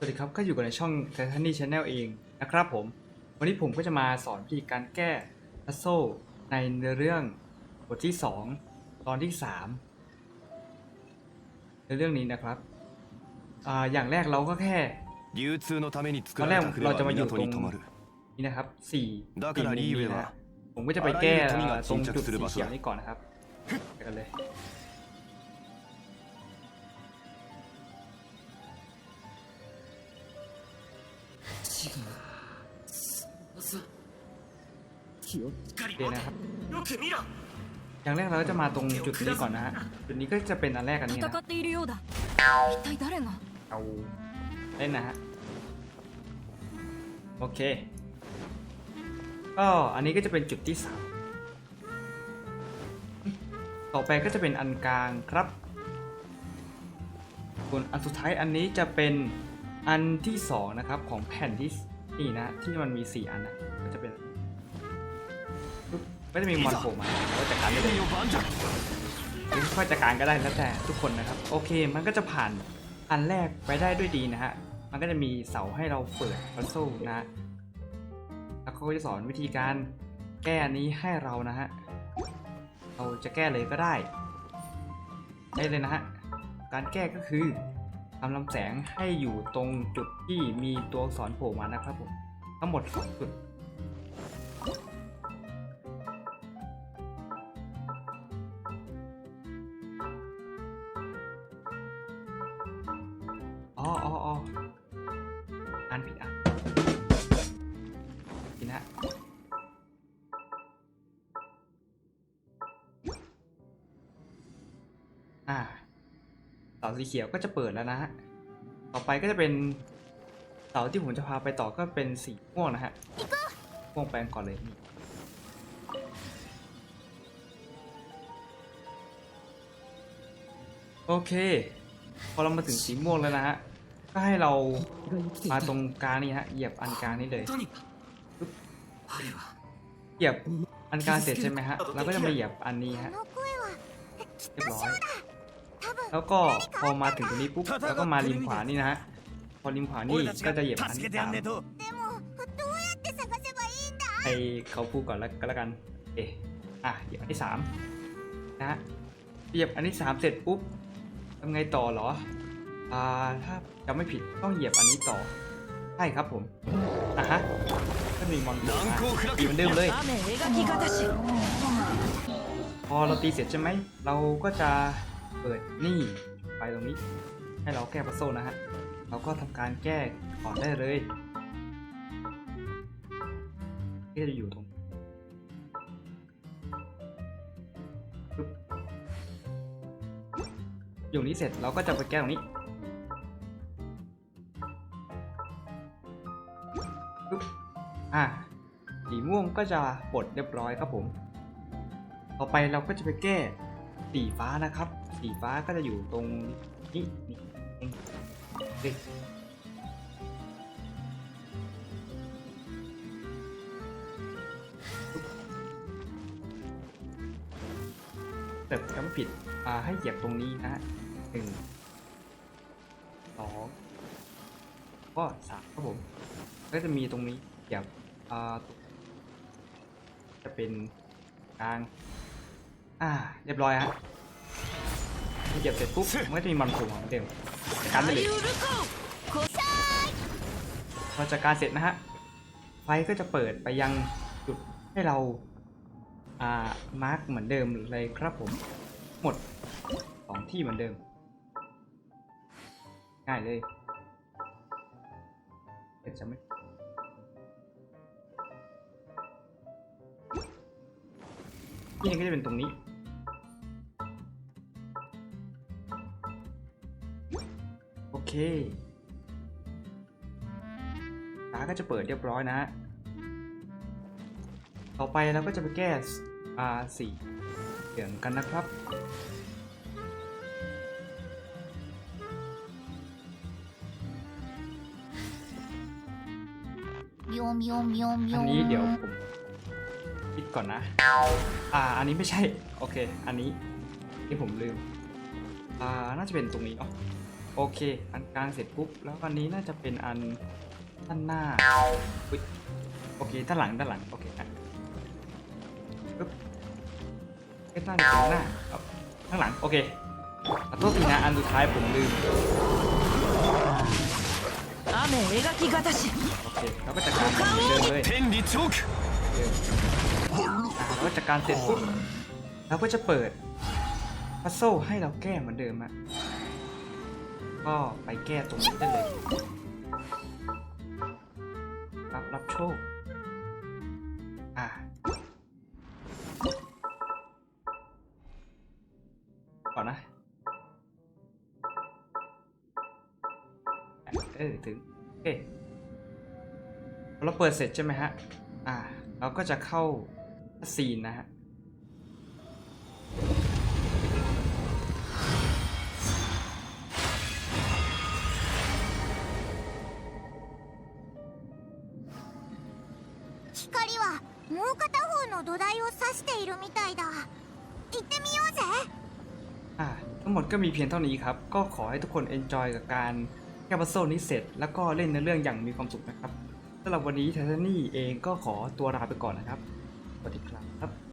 สวัสดีครับก็อยู่กันในช่อง t i t a n y Channel เองนะครับผม วันนี้ผมก็จะมาสอนวิธีการแก้พัซโซในเรื่องบทที่ 2 ตอนที่ 3 ในเรื่องนี้นะครับออย่างแรกเราก็แค่ตอนแรกเราจะมาอยู่ตรงนี้นะครับ4สี่นี้นะผมก็จะไปแก้ตรงจุดสีเขียวนี้ก่อนนะครับกันเลย เนะครับอย่างแรกเราจะมาตรงจุดนี้ก่อนนะฮะจุดนี้ก็จะเป็นอันแรกกันนี้นะเอาเล่นนะฮะโอเคก็อันนี้ก็จะเป็นจุดที่สามต่อไปก็จะเป็นอันกลางครับส่วนอันสุดท้ายอันนี้จะเป็น อันที่สองนะครับของแผ่นที่นี่นะที่มันมีสี่อันนะก็จะเป็นไม่ได้มีมอนโผล่มาก็จัดการได้ค่อยจัดการก็ได้แล้วแต่ทุกคนนะครับ โอเคมันก็จะผ่านอันแรกไปได้ด้วยดีนะฮะมันก็จะมีเสาให้เราเปิดพัซโซนะแล้วเขาก็จะสอนวิธีการแก้นี้ให้เรานะฮะเราจะแก้เลยก็ได้ได้เลยนะฮะการแก้ก็คือ ทำลำแสงให้อยู่ตรงจุดที่มีตัวอักษรโผล่มานะครับผม ทั้งหมดสองจุดอ๋ออ๋ออ๋ออ่านผิดอะ เสาสีเขียวก็จะเปิดแล้วนะฮะ ต่อไปก็จะเป็นเสาที่ผมจะพาไปต่อก็เป็นสีม่วงนะฮะม่วงแปลงก่อนเลยนี่โอเค พอเรามาถึงสีม่วงแล้วนะฮะ ก็ให้เรามาตรงกลางนี่ฮะ เหยียบอันกลางนี่เลย เหยียบอันกลางเสร็จใช่ไหมฮะ เราก็จะมาเหยียบอันนี้ฮะ เรียบร้อย แล้วก็พอมาถึงตรงนี้ปุ๊บแล้วก็มาริมขวานี่นะฮะพอริมขวานี่ก็จะเหยียบอันที่สามไอเขาพูดก่อนแล้วก็แล้วกันเอออะเหยียบอันที่สามนะฮะเหยียบอันที่สามเสร็จปุ๊บทำไงต่อหรออ่าถ้าจำไม่ผิดต้องเหยียบอันนี้ต่อใช่ครับผมนะฮะก็มีมอนเตอร์ตีมันเดิมเลยพอเราตีเสร็จใช่ไหมเราก็จะ เปิดนี่ไปตรงนี้ ให้เราแก้พัซโซนะฮะ เราก็ทำการแก้ก่อนได้เลยที่จะอยู่ตรงอยู่นี้เสร็จเราก็จะไปแก้ตรงนี้อะสีม่วงก็จะปลดเรียบร้อยครับผม ต่อไปเราก็จะไปแก้สีฟ้านะครับ สีฟ้าก็จะอยู่ตรงนี้นี่เองเด็กแต่จำไม่ผิดอ่าให้เหยียบตรงนี้นะฮะหนึ่งสองก็สามครับผม ก็จะมีตรงนี้เหยียบอ่าจะเป็นกลาง อ่า เรียบร้อยฮะ เก็บเสร็จปุ๊บมันก็จะมีมอนคุมของมันเต็มกันไปเลยพอจัดการเสร็จนะฮะไฟก็จะเปิดไปยังจุดให้เราอ่ามาร์กเหมือนเดิมเลยครับผม หมดของที่เหมือนเดิม ง่ายเลยเดี๋ยวจะไม่ที่นี่ก็จะเป็นตรงนี้ เค ตาก็จะเปิดเรียบร้อยนะต่อไปเราก็จะไปแก้อาสีเหลืองกันนะครับยมยมยมยมอันนี้เดี๋ยวผมปิดก่อนนะ อ่า อันนี้ไม่ใช่ โอเค อันนี้ที่ผมลืม อ่า น่าจะเป็นตรงนี้อ๋อ โอ โอเค อันกลางเสร็จปุ๊บ แล้วอันนี้น่าจะเป็นอันด้านหน้าอุ๊ยโอเค ด้านหลัง ด้านหลัง โอเคอ่ะปึ๊บเอ้ยด้านหน้าหน้าเอาข้างหลัง โอเคขอโทษทีนะ อันสุดท้ายผมลืม 雨描きがたし โอเคเราก็จัดการมันเหมือนเดิมเลย 天理チョーク อ่ะเราก็จัดการเสร็จปุ๊บเราก็จะเปิดพัซโซให้เราแก้เหมือนเดิมอะ ก็ไปแก้ตรงนี้ได้เลย รับรับโชค อะก่อนนะอะเออถึง โอเคเราเปิดเสร็จใช่ไหมฮะ อ่า เราก็จะเข้าซีนนะฮะ もう片方の土台を指しているみたいだ行ってみようぜอะทั้งหมดก็มีเพียงเท่านี้ครับ ก็ขอให้ทุกคนเอนจอยกับการแคปซูลนี้เสร็จ แล้วก็เล่นในเรื่องอย่างมีความสุขนะครับสำหรับวันนี้ไททานี่เองก็ขอตัวลาไปก่อนนะครับสวัสดีครับ